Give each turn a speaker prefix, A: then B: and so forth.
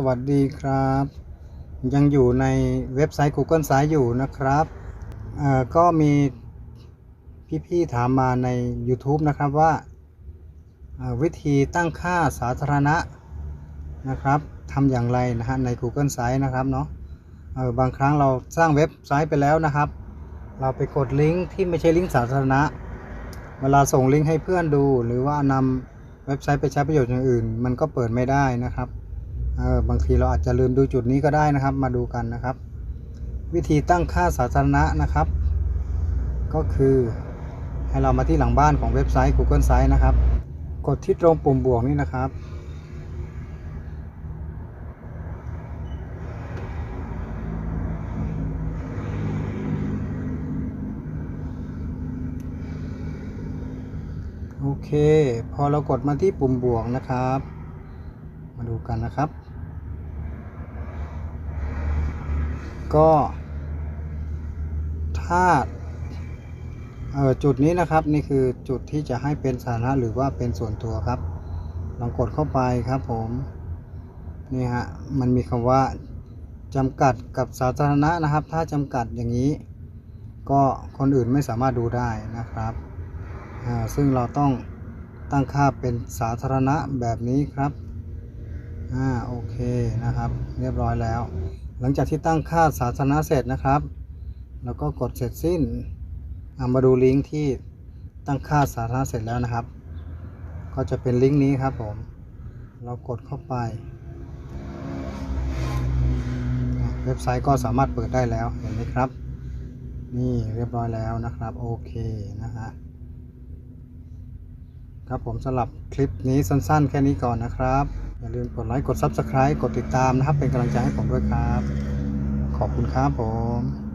A: สวัสดีครับ ยังอยู่ในเว็บไซต์ Google s i t e อยู่นะครับก็มีพี่ๆถามมาใน YouTube นะครับว่าวิธีตั้งค่าสาธารณะนะครับทำอย่างไรนะฮะใน Google s i t e นะครับเนาะบางครั้งเราสร้างเว็บไซต์ไปแล้วนะครับ เราไปกดลิงก์ที่ไม่ใช่ลิงก์สาธารณะ เวลาส่งลิงก์ให้เพื่อนดู หรือว่านำเว็บไซต์ไปใช้ประโยชน์อย่างอื่น มันก็เปิดไม่ได้นะครับ เออบางทีเราอาจจะลืมดูจุดนี้ก็ได้นะครับ มาดูกันนะครับ วิธีตั้งค่าสาธารณะนะครับ ก็คือให้เรามาที่หลังบ้านของเว็บไซต์ Google Sites นะครับ กดที่ตรงปุ่มบวกนี่นะครับ โอเค พอเรากดมาที่ปุ่มบวกนะครับ มาดูกันนะครับ ก็ถ้าจุดนี้นะครับนี่คือจุดที่จะให้เป็นสาธารณะหรือว่าเป็นส่วนตัวครับลองกดเข้าไปครับผมนี่ฮะมันมีคำว่าจำกัดกับสาธารณะนะครับ ถ้าจำกัดอย่างนี้ ก็คนอื่นไม่สามารถดูได้นะครับซึ่งเราต้องตั้งค่าเป็นสาธารณะแบบนี้ครับอ่าโอเคนะครับ เรียบร้อยแล้ว หลังจากที่ตั้งค่าสาธาเสร็จนะครับ แล้วก็กดเสร็จสิ้นอ่ามาดูลิงก์ที่ตั้งค่าสาธารณเสร็จแล้วนะครับ ก็จะเป็นลิงก์นี้ครับผม เรากดเข้าไป เว็บไซต์ก็สามารถเปิดได้แล้วเห็นไหมครับ นี่เรียบร้อยแล้วนะครับ โอเคนะฮะครับผมสำหรับคลิปนี้สั้นๆ แค่นี้ก่อนนะครับ อย่าลืมกดไลค์กด Subscribe กดติดตามนะครับ เป็นกำลังใจให้ผมด้วยครับ ขอบคุณครับผม